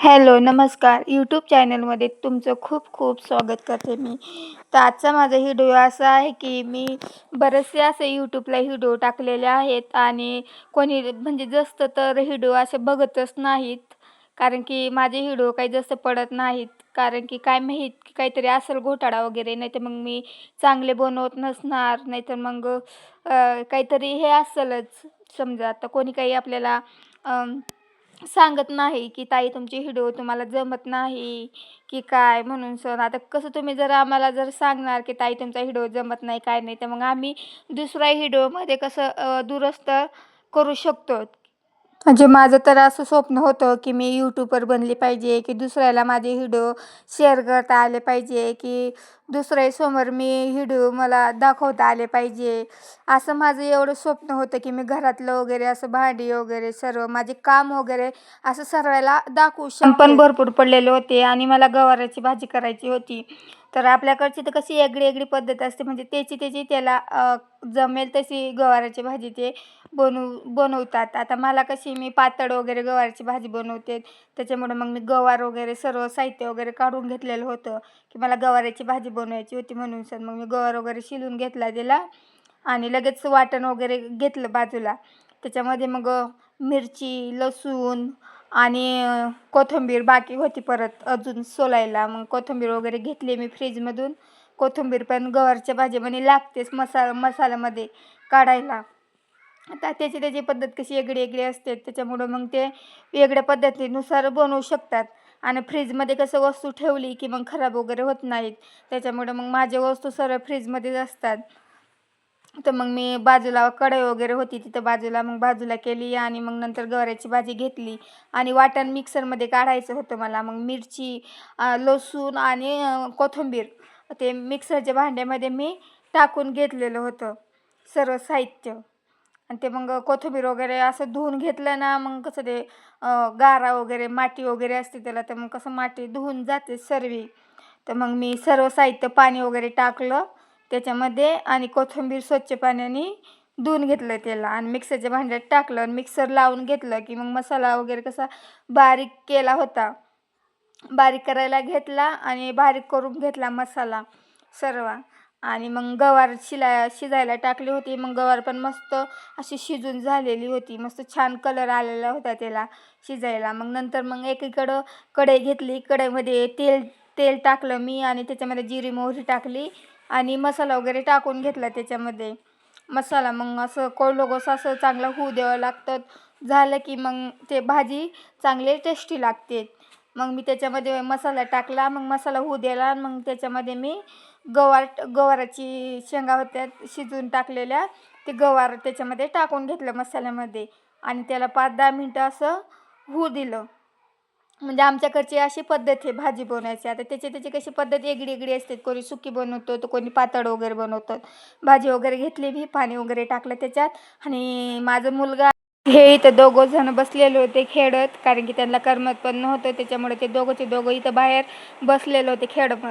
Hello नमस्कार. YouTube चॅनलमध्ये तुमचं खूप खूप स्वागत करते मी. तर आजचा माझा व्हिडिओ असा आहे की मी बरेचसे असे यूट्यूबला व्हिडिओ टाकलेले आहेत आणि कोणी म्हणजे जास्त तर व्हिडिओ असे बघतच नाहीत कारण की माझे व्हिडिओ काही जास्त पडत नाहीत कारण की काय माहीत की काहीतरी असेल घोटाळा वगैरे नाही तर मग मी चांगले बनवत नसणार नाहीतर मग काहीतरी हे असेलच. समजा आता कोणी काही आपल्याला सांगत नाही की ताई तुमची हिडिओ तुम्हाला जमत नाही की काय? म्हणून सर आता कसं तुम्ही जर आम्हाला जर सांगणार की ताई तुमचा हिडिओ जमत नाही काय नाही तर मग आम्ही दुसऱ्या हिडिओमध्ये कसं दुरुस्त करू शकतो. म्हणजे माझं तर असं स्वप्न होतं की मी यूट्यूबर बनली पाहिजे की दुसऱ्याला माझे व्हिडिओ शेअर करता आले पाहिजे की दुसऱ्यासमोर मी व्हिडिओ मला दाखवता आले पाहिजे. असं माझं एवढं स्वप्न होतं की मी घरातलं वगैरे असं भांडी वगैरे सर्व माझे काम वगैरे असं सर्वाला दाखवू शकते. पण भरपूर पडलेले होते आणि मला गवाराची भाजी करायची होती. तर आपल्याकडची तर कशी वेगळी वेगळी पद्धत असते. म्हणजे त्याची त्याची त्याला जमेल तशी गवाराची भाजी ते बनवू बनवतात. आता मला कशी मी पातळ वगैरे गवारची भाजी बनवते. त्याच्यामुळे मग मी गवार वगैरे सर्व साहित्य वगैरे काढून घेतलेलं होतं की मला गवाराची भाजी बनवायची होती म्हणून. सर मग मी गवार वगैरे शिलून घेतला दिला आणि लगेच वाटण वगैरे घेतलं बाजूला. त्याच्यामध्ये मग मिरची लसूण आणि कोथिंबीर बाकी होती परत अजून सोलायला. मग कोथिंबीर वगैरे घेतली मी फ्रीजमधून. कोथिंबीर पण गवारच्या भाजीमध्ये लागतेच मसा मसाल्यामध्ये काढायला. आता त्याची त्याची पद्धत कशी वेगळी वेगळी असते. त्याच्यामुळं मग ते वेगळ्या पद्धतीनुसार बनवू शकतात. आणि फ्रीजमध्ये कसं वस्तू ठेवली की मग खराब वगैरे होत नाहीत. त्याच्यामुळं मग माझ्या वस्तू सर्व फ्रीजमध्येच असतात. तर मग मी बाजूला कढई वगैरे होती तिथं बाजूला मग बाजूला केली आणि मग नंतर गवऱ्याची भाजी घेतली. आणि वाटण मिक्सरमध्ये काढायचं होतं मला. मग मिरची लसूण आणि कोथिंबीर ते मिक्सरच्या भांड्यामध्ये मी टाकून घेतलेलं होतं सर्व साहित्य. आणि ते मग कोथिंबीर वगैरे असं धुवून घेतलं ना मग कसं ते गारा वगैरे माती वगैरे असते त्याला तर मग कसं माती धुवून जाते सर्व. तर मग मी सर्व साहित्य पाणी वगैरे टाकलं. त्याच्यामध्ये आणि कोथिंबीर स्वच्छ पाण्याने धुवून घेतलं त्याला. आणि मिक्सरच्या भांड्यात टाकलं आणि मिक्सर लावून घेतलं की मग मसाला वगैरे कसा बारीक केला होता. बारीक करायला घेतला आणि बारीक करून घेतला मसाला सर्व. आणि मग गवार शिला शिजायला टाकली होती. मग गवार पण मस्त अशी शिजून झालेली होती. मस्त छान कलर आलेला होता त्याला शिजायला. मग नंतर मग एकीकडं कढई घेतली. कढईमध्ये तेल तेल टाकलं मी आणि त्याच्यामध्ये जिरी मोहरी टाकली. आणि मसाला वगैरे टाकून घेतला त्याच्यामध्ये. मसाला मग असं कोळलोगस असं चांगलं होऊ द्यावं लागतं. झालं की मग ते भाजी चांगले टेस्टी लागते. मग मी त्याच्यामध्ये मसाला टाकला मग मसाला होऊ दिला आणि मग त्याच्यामध्ये मी गवार गवाराची शेंगा होत्या शिजून टाकलेल्या ते गवार त्याच्यामध्ये टाकून घेतलं मसाल्यामध्ये. आणि त्याला पाच दहा मिनटं असं होऊ दिलं. म्हणजे आमच्याकडची अशी पद्धत आहे भाजी बनवायची. आता त्याची त्याची कशी पद्धत वेगळी वेगळी असते. कोणी सुकी बनवतो तर कोणी पातळ वगैरे बनवतं. भाजी वगैरे घेतली मी पाणी वगैरे टाकलं त्याच्यात. आणि माझा मुलगा हे इथं दोघं जण बसलेले होते खेळत कारण की त्यांना करमत पण नव्हतं. त्याच्यामुळे ते दोघंचे दोघं इथं बाहेर बसलेले होते खेळत